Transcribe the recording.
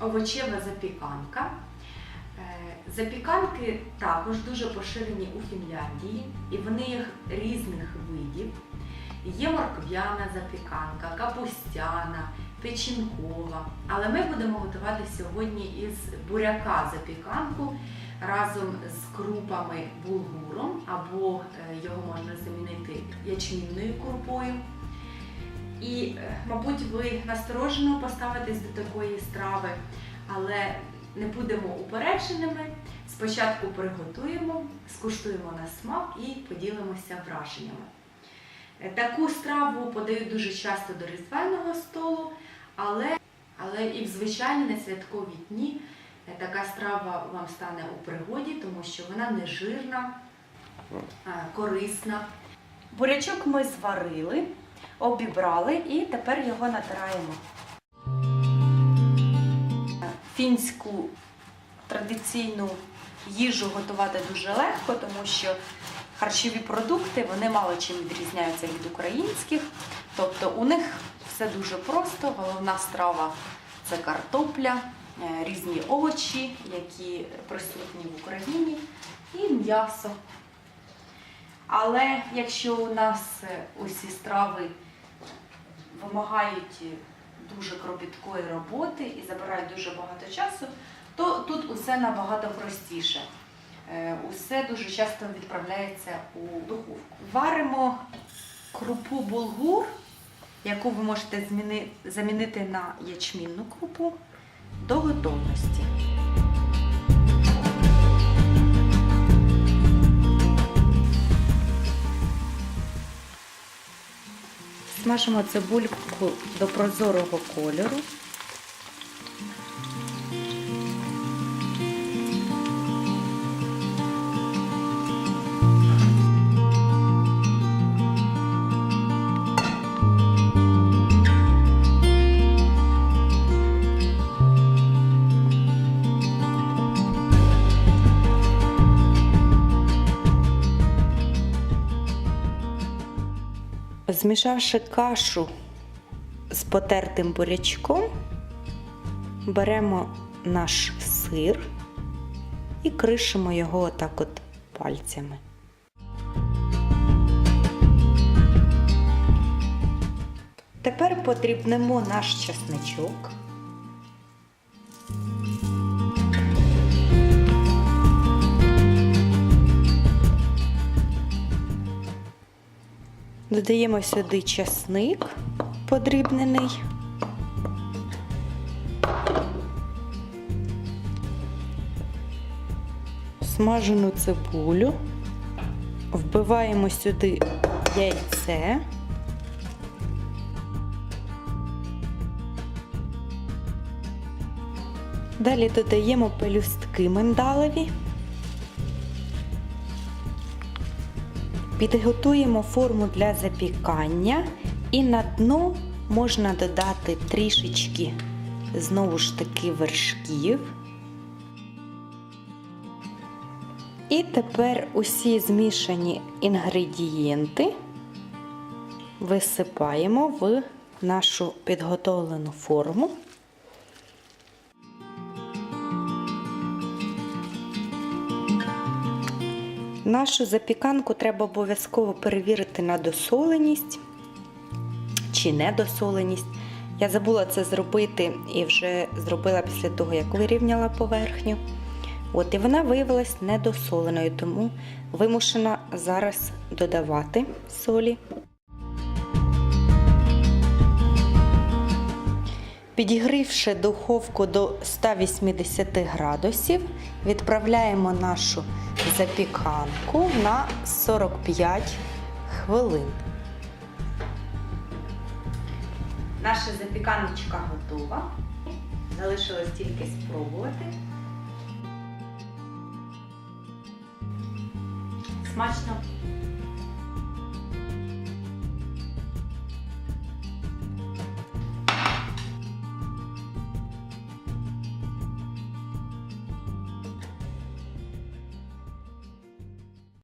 овочева запіканка. Е, Запіканки також дуже поширені у Фінляндії, і вони їх різних видів. Є морквяна запіканка, капустяна, печінкова. Але ми будемо готувати сьогодні із буряка запіканку разом з крупами булгуром, або е, його можна замінити ячмінною крупою. І, е, мабуть, ви насторожено поставитесь до такої страви, але не будемо упередженими. Спочатку приготуємо, скуштуємо на смак і поділимося враженнями. Е, Таку страву подають дуже часто до різдвяного столу, але, але і в звичайні несвяткові дні е, така страва вам стане у пригоді, тому що вона не жирна, корисна. Бурячок ми зварили, обібрали і тепер його натираємо. Фінську традиційну їжу готувати дуже легко, тому що харчові продукти вони мало чим відрізняються від українських. Тобто у них все дуже просто. Головна страва це картопля, е, різні овочі, які присутні в Україні, і м'ясо. Але якщо у нас е, усі страви вимагають дуже кропіткої роботи і забирають дуже багато часу, то тут усе набагато простіше. Е, Усе дуже часто відправляється у духовку. Варимо крупу булгур, яку ви можете замінити на ячмінну крупу до готовності. Смажимо цибульку до прозорого кольору. Змішавши кашу з потертим бурячком, беремо наш сир і кришимо його отак от пальцями. Тепер потрібнемо наш чесничок. Додаємо сюди часник подрібнений. Смажену цибулю. Вбиваємо сюди яйце. Далі додаємо пелюстки миндалеві. Підготуємо форму для запікання і на дно можна додати трішечки знову ж таки вершків. І тепер усі змішані інгредієнти висипаємо в нашу підготовлену форму. Нашу запіканку треба обов'язково перевірити на досоленість чи недосоленість. Я забула це зробити і вже зробила після того, як вирівняла поверхню. От, і вона виявилась недосоленою, тому вимушена зараз додавати солі. Підігрівши духовку до 180 градусів, відправляємо нашу запіканку на 45 хвилин. Наша запіканочка готова. Залишилось тільки спробувати. Смачно